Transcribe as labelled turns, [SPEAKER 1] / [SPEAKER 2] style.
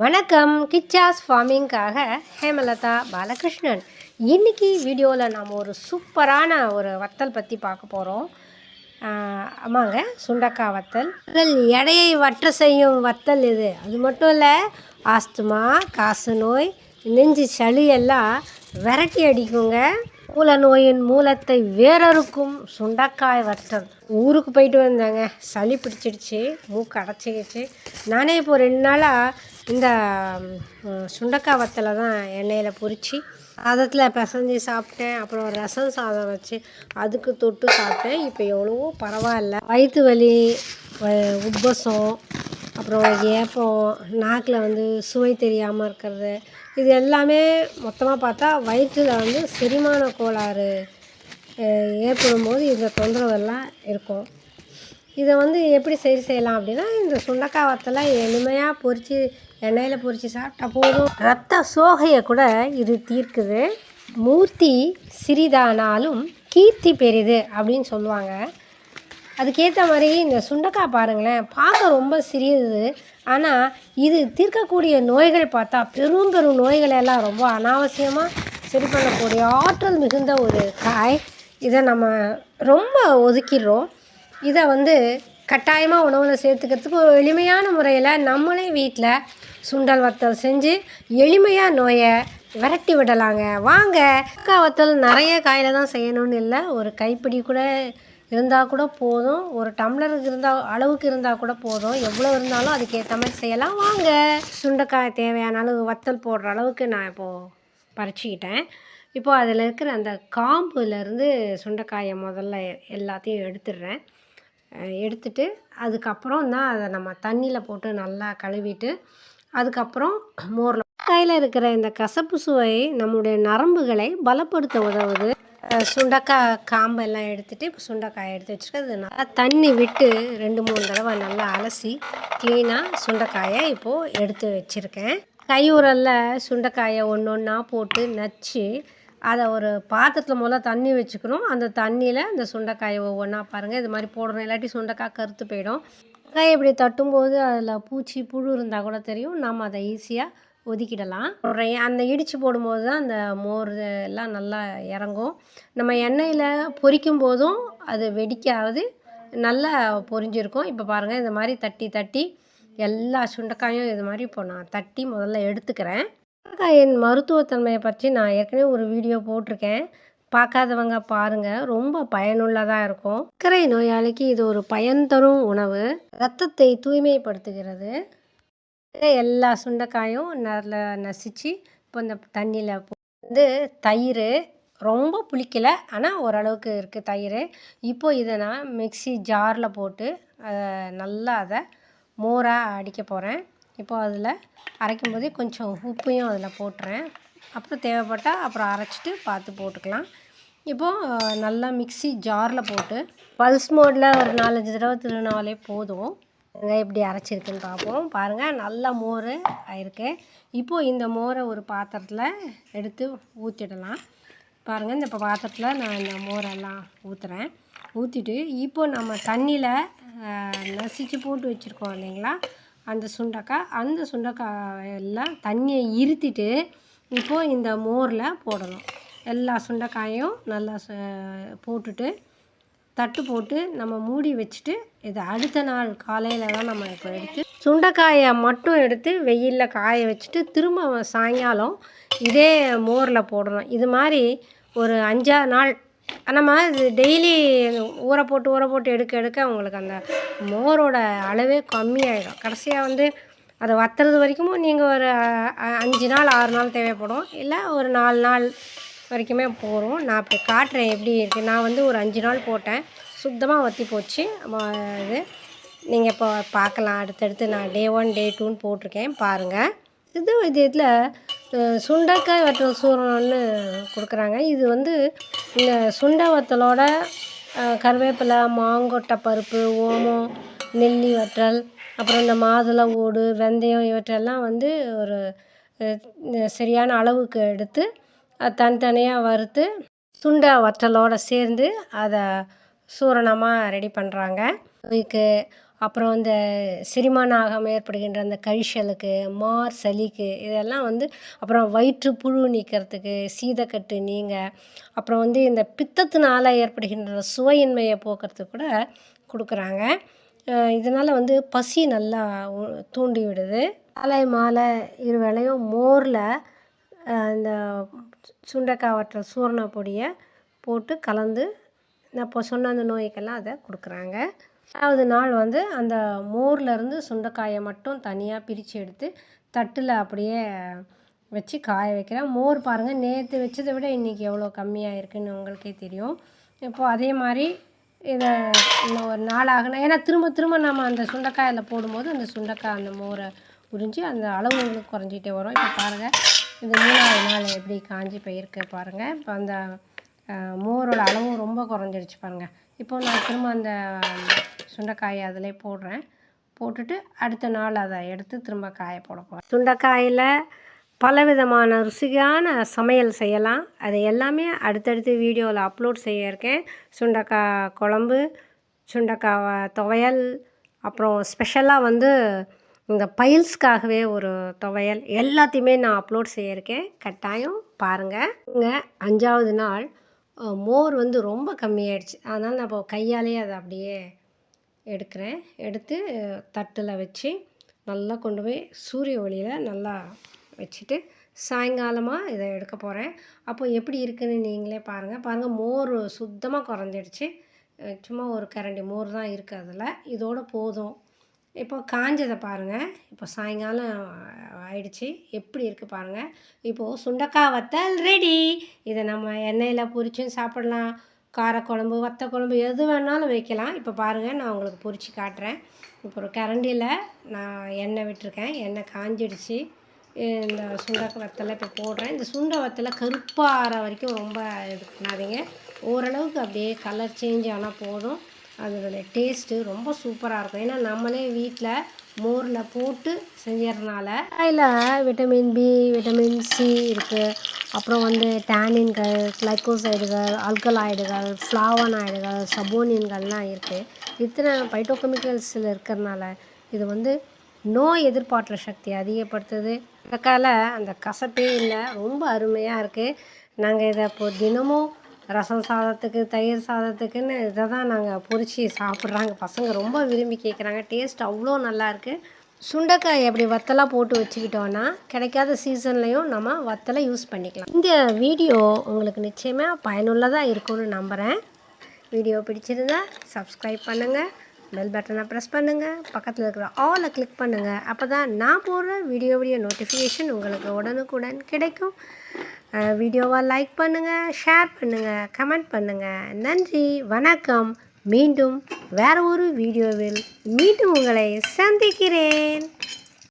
[SPEAKER 1] வணக்கம். கிச்சாஸ் ஃபார்மிங்காக ஹேமலதா பாலகிருஷ்ணன். இன்னைக்கு வீடியோவில் நாம் ஒரு சூப்பரான ஒரு வத்தல் பற்றி பார்க்க போகிறோம் ஆமாங்க சுண்டக்காய் வத்தல். வத்தல் எடையை வற்ற செய்யும் வத்தல் இது அது மட்டும் இல்லை ஆஸ்துமா காசு நோய் நெஞ்சு சளி எல்லாம் விரட்டி அடிக்குங்க. மூல நோயின் மூலத்தை வேறறுக்கும் சுண்டக்காய் வற்றல் ஊருக்கு போயிட்டு வந்தாங்க. சளி பிடிச்சிடுச்சு மூக்கு அடைச்சிக்கிச்சு. நானே இப்போ ரெண்டு நாளாக இந்த சுண்டக்காய் வத்தலை தான் எண்ணெயில் பொரித்து சாதத்தில் பிசைஞ்சு சாப்பிட்டேன். அப்புறம் ரசம் சாதம் வச்சு அதுக்கு தொட்டு சாப்பிட்டேன். இப்போ எவ்வளவோ பரவாயில்ல. வயிற்று வலி உப்பசம் அப்புறம் ஏப்பம் நாக்கில் வந்து சுவை தெரியாமல் இருக்கிறது. இது எல்லாமே மொத்தமாக பார்த்தா வயிற்றில் வந்து செரிமான கோளாறு ஏற்படும் போது இந்த தொந்தரவெல்லாம் இருக்கும். இதை வந்து எப்படி சரி செய்யலாம் அப்படின்னா இந்த சுண்டக்காய் வத்தலை எளிமையாக பொறித்து எண்ணெயில் பொறிச்சு சாப்பிட்டா போதும். ரத்த சோகையை கூட இது தீர்க்குது. மூர்த்தி சிறிதானாலும் கீர்த்தி பெரிது அப்படின்னு சொல்லுவாங்க. அதுக்கேற்ற மாதிரி இந்த சுண்டக்காய் பாருங்களேன் பார்க்க ரொம்ப சிறியது. ஆனால் இது தீர்க்கக்கூடிய நோய்கள் பார்த்தா பெரும் பெரும் நோய்கள் எல்லாம் ரொம்ப அனாவசியமாக சரி பண்ணக்கூடிய ஆற்றல் மிகுந்த ஒரு காய். இதை நம்ம ரொம்ப ஒதுக்கிடுறோம். இதை வந்து கட்டாயமாக உணவில் சேர்த்துக்கிறதுக்கு ஒரு எளிமையான முறையில் நம்மளே வீட்டில் சுண்டல் வத்தல் செஞ்சு எளிமையாக நோயை விரட்டி விடலாங்க. வாங்க சுண்டக்காய் வத்தல் நிறைய காயில் தான் செய்யணும்னு இல்லை. ஒரு கைப்பிடி கூட இருந்தால் கூட போதும். ஒரு டம்ளருக்கு இருந்தால் அளவுக்கு இருந்தால் கூட போதும். எவ்வளோ இருந்தாலும் அதுக்கேற்ற மாதிரி செய்யலாம். வாங்க சுண்டைக்காய் தேவையான அளவு வத்தல் போடுற அளவுக்கு நான் இப்போது பறிச்சுக்கிட்டேன். இப்போது அதில் இருக்கிற அந்த காம்புலேருந்து சுண்டைக்காயை முதல்ல எல்லாத்தையும் எடுத்துடுறேன். எடுத்துட்டு அதுக்கப்புறம் தான் அதை நம்ம தண்ணியில் போட்டு நல்லா கழுவிட்டு அதுக்கப்புறம் மோரில் காயில் இருக்கிற இந்த கசப்பு சுவை நம்முடைய நரம்புகளை பலப்படுத்த உதவுது. சுண்டக்காய் காம்பெல்லாம் எடுத்துகிட்டு இப்போ சுண்டக்காயை எடுத்து வச்சுட்டு அது நல்லா தண்ணி விட்டு ரெண்டு மூணு தடவை நல்லா அலசி க்ளீனாக சுண்டைக்காயை இப்போது எடுத்து வச்சுருக்கேன். கையுரலில் சுண்டைக்காயை ஒன்று ஒன்றா போட்டு நச்சு அதை ஒரு பாத்திரத்தில் முதல்ல தண்ணி வச்சுக்கணும். அந்த தண்ணியில் இந்த சுண்டைக்காயை ஒவ்வொன்றா பாருங்கள் இது மாதிரி போடணும். இல்லாட்டி சுண்டைக்காய் கருத்து போயிடும். காய் இப்படி தட்டும்போது அதில் பூச்சி புழு இருந்தால் கூட தெரியும். நம்ம அதை ஈஸியாக ஒதுக்கிடலாம். அந்த இடித்து போடும்போது தான் அந்த மோர் எல்லாம் நல்லா இறங்கும். நம்ம எண்ணெயில் பொரிக்கும் போதும் அது வெடிக்காது. நல்லா பொரிஞ்சிருக்கும். இப்போ பாருங்கள் இந்த மாதிரி தட்டி தட்டி எல்லா சுண்டைக்காயும் இது மாதிரி இப்போ நான் தட்டி முதல்ல எடுத்துக்கிறேன். சுண்டைக்காயின் மருத்துவத்தன்மையை பற்றி நான் ஏற்கனவே ஒரு வீடியோ போட்டிருக்கேன். பார்க்காதவங்க பாருங்கள் ரொம்ப பயனுள்ளதாக இருக்கும். சர்க்கரை நோயாளிக்கு இது ஒரு பயன் தரும் உணவு. ரத்தத்தை தூய்மைப்படுத்துகிறது. எல்லா சுண்டைக்காயும் நல்ல நசிச்சு இப்போ இந்த தண்ணியில் வந்து தயிர் ரொம்ப புளிக்கலை ஆனால் ஓரளவுக்கு இருக்குது தயிர். இப்போ இதை நான் மிக்ஸி ஜாரில் போட்டு அதை நல்லா அதை மோராக அடிக்க போகிறேன் இப்போ அதில் அரைக்கும் போதே கொஞ்சம் உப்பையும் அதில் போட்டுறேன். அப்புறம் தேவைப்பட்டால் அப்புறம் அரைச்சிட்டு பார்த்து போட்டுக்கலாம். இப்போது நல்லா மிக்ஸி ஜாரில் போட்டு பல்ஸ் மோடில் ஒரு நாலஞ்சு தடவை திருநாளே போதும். வெங்காயம் எப்படி அரைச்சிருக்குன்னு பார்ப்போம். பாருங்கள் நல்லா மோர் ஆயிருக்கு. இப்போது இந்த மோரை ஒரு பாத்திரத்தில் எடுத்து ஊற்றிடலாம் பாருங்கள் இந்த இப்போ பாத்திரத்தில் நான் இந்த மோரெல்லாம் ஊற்றுறேன் ஊற்றிட்டு இப்போ நம்ம தண்ணியில் நசிச்சு போட்டு வச்சுருக்கோம் இல்லைங்களா? அந்த சுண்டைக்காய் அந்த சுண்டக்காய் எல்லாம் தண்ணியை இருத்திட்டு இப்போது இந்த மோரில் போடணும். எல்லா சுண்டைக்காயும் நல்லா போட்டுட்டு தட்டு போட்டு நம்ம மூடி வச்சுட்டு இது அடுத்த நாள் காலையில் தான் நம்ம இப்போ எடுத்து சுண்டைக்காயை மட்டும் எடுத்து வெயிலில் காய வச்சுட்டு திரும்ப சாயங்காலம் இதே மோரில் போடணும். இது மாதிரி ஒரு அஞ்சாறு நாள் நம்ம இது டெய்லி ஊற போட்டு ஊற போட்டு எடுக்க எடுக்க உங்களுக்கு அந்த மோரோட அளவே கம்மியாயிடும். கடைசியாக வந்து அதை வத்துறது வரைக்கும் நீங்கள் ஒரு அஞ்சு நாள் ஆறு நாள் தேவைப்படும். இல்லை ஒரு நாலு நாள் வரைக்குமே போகிறோம் நான் அப்படி காட்டுறேன் எப்படி இருக்குது நான் வந்து ஒரு அஞ்சு நாள் போட்டேன். சுத்தமாக வற்றி போச்சு. இது நீங்கள் இப்போ பார்க்கலாம். அடுத்தடுத்து நான் டே ஒன் டே டூன்னு போட்டிருக்கேன். பாருங்கள் இது இது இதில் சுண்டைக்காய் வற்றல் சூரணம்னு கொடுக்குறாங்க. இது வந்து இந்த சுண்டை வற்றலோட கருவேப்பிலை மாங்கொட்டை பருப்பு ஓமம் நெல்லி வற்றல் அப்புறம் இந்த மாதுளை ஓடு வெந்தயம் இவற்றெல்லாம் வந்து ஒரு சரியான அளவுக்கு எடுத்து அது தனித்தனியாக வறுத்து சுண்டை வற்றலோடு சேர்ந்து அதை சூரணமாக ரெடி பண்ணுறாங்க இதுக்கு அப்புறம் இந்த செரிமானம் ஆகாமல் ஏற்படுகின்ற அந்த கழிச்சலுக்கு மார் சளிக்கு இதெல்லாம் வந்து அப்புறம் வயிற்று புழு நீக்கிறதுக்கு சீதக்கட்டு நீங்க அப்புறம் வந்து இந்த பித்தத்தினால ஏற்படுகின்ற சுவையின்மையை போக்குறதுக்கு கூட கொடுக்குறாங்க. இதனால் வந்து பசி நல்லா தூண்டி விடுது காலை மாலை இரு வேளையும் மோரில் இந்த சுண்டைக்காய் வற்றல் சூரண பொடியை போட்டு கலந்து நான் இப்போ சொன்ன அந்த நோய்க்கெல்லாம் அதை கொடுக்குறாங்க. ரெண்டாவது நாள் வந்து அந்த மோர்லேருந்து சுண்டைக்காயை மட்டும் தனியாக பிரித்து எடுத்து தட்டில் அப்படியே வச்சு காய வைக்கிறேன். மோர் பாருங்கள் நேற்று வச்சதை விட இன்றைக்கி எவ்வளோ கம்மியாக இருக்குன்னு உங்களுக்கே தெரியும். இப்போது அதே மாதிரி இதை இன்னும் ஒரு நாளாகணும். ஏன்னா திரும்ப திரும்ப நம்ம அந்த சுண்டைக்காயில் போடும்போது அந்த சுண்டைக்காய் அந்த மோரை உறிஞ்சி அந்த அளவு உங்களுக்கு குறைஞ்சிட்டே வரும். இப்போ பாருங்கள் இந்த மூணாவது நாள் எப்படி காஞ்சி போயிருக்கு பாருங்கள் இப்போ அந்த மோரோட அளவும் ரொம்ப குறைஞ்சிடுச்சு பாருங்கள் இப்போ நான் திரும்ப அந்த சுண்டைக்காயை அதிலே போடுறேன். போட்டுட்டு அடுத்த நாள் அதை எடுத்து திரும்ப காய போட போகிறேன் சுண்டைக்காயில் பலவிதமான ருசியான சமையல் செய்யலாம். அதை எல்லாமே அடுத்தடுத்து வீடியோவில் அப்லோட் செய்ய இருக்கேன் சுண்டைக்காய் குழம்பு சுண்டைக்காய் துவையல் அப்புறம் ஸ்பெஷலாக வந்து இந்த பயில்ஸ்க்காகவே ஒரு துவையல் எல்லாத்தையுமே நான் அப்லோட் செய்யிருக்கேன் கட்டாயம் பாருங்கள் இங்கே அஞ்சாவது நாள் மோர் வந்து ரொம்ப கம்மியாயிடுச்சு. அதனால் நான் இப்போ கையாலேயே அதை அப்படியே எடுக்கிறேன். எடுத்து தட்டில் வச்சு நல்லா கொண்டு போய் சூரிய ஒளியில் நல்லா வச்சுட்டு சாயங்காலமாக இதை எடுக்க போகிறேன் அப்போ எப்படி இருக்குதுன்னு நீங்களே பாருங்கள் பாருங்கள் மோர் சுத்தமாக குறைஞ்சிடுச்சு. சும்மா ஒரு கரண்டி மோர் தான் இருக்குது அதில். இதோட போதும். இப்போ காஞ்சதை பாருங்கள் இப்போ சாயங்காலம் ஆயிடுச்சு. எப்படி இருக்குது பாருங்கள் இப்போது சுண்டக்காய் வத்தல் ரெடி இதை நம்ம எண்ணெயில் பொரிச்சும் சாப்பிடலாம். காரக்குழம்பு வத்த குழம்பு எது வேணாலும் வைக்கலாம். இப்போ பாருங்கள் நான் உங்களுக்கு பொறிச்சு காட்டுறேன். இப்போ ஒரு கரண்டியில் நான் எண்ணெய் விட்டுருக்கேன். எண்ணெய் காஞ்சிடுச்சு. இந்த சுண்டை வத்தலை இப்போ போடுறேன். இந்த சுண்டை வத்தலை கருப்பாகிற வரைக்கும் ரொம்ப இது பண்ணாதீங்க. ஓரளவுக்கு அப்படியே கலர் சேஞ்ச் ஆனால் போதும். அதனுடைய டேஸ்ட்டு ரொம்ப சூப்பராக இருக்கும். ஏன்னா நம்மளே வீட்டில் மோரில் போட்டு செஞ்சறதுனால அதில் விட்டமின் பி விட்டமின் சி இருக்குது அப்புறம் வந்து டேனின்கள் கிளைக்கோசைடுகள் ஆல்கலாய்டுகள் ஃப்ளாவனாய்டுகள் சபோனின்கள்லாம் இருக்குது இத்தனை பைட்டோகெமிக்கல்ஸில் இருக்கிறதுனால இது வந்து நோய் எதிர்ப்பாற்றல் சக்தி அதிகப்படுத்துது. இதற்கால அந்த கசப்பே இல்லை ரொம்ப அருமையாக இருக்குது நாங்கள் இதை இப்போது தினமும் ரசம் சாதத்துக்கு தயிர் சாதத்துக்குன்னு இதை தான் நாங்கள் பொரிச்சு சாப்பிட்றாங்க. பசங்க ரொம்ப விரும்பி கேட்குறாங்க டேஸ்ட் அவ்வளோ நல்லாயிருக்கு சுண்டைக்காய் எப்படி வத்தலாக போட்டு வச்சுக்கிட்டோன்னா கிடைக்காத சீசன்லேயும் நம்ம வத்தலை யூஸ் பண்ணிக்கலாம். இந்த வீடியோ உங்களுக்கு நிச்சயமாக பயனுள்ளதாக இருக்கும்னு நம்புகிறேன் வீடியோ பிடிச்சிருந்தா சப்ஸ்கிரைப் பண்ணுங்கள் பெல் பட்டனை ப்ரெஸ் பண்ணுங்கள் பக்கத்தில் இருக்கிற ஆலை கிளிக் பண்ணுங்கள் அப்போ தான் நான் போடுற வீடியோவுடைய நோட்டிஃபிகேஷன் உங்களுக்கு உடனுக்குடன் கிடைக்கும். வீடியோவை லைக் பண்ணுங்கள் ஷேர் பண்ணுங்கள் கமெண்ட் பண்ணுங்கள் நன்றி வணக்கம். மீண்டும் வேறு ஒரு வீடியோவில் மீண்டும் உங்களை சந்திக்கிறேன்.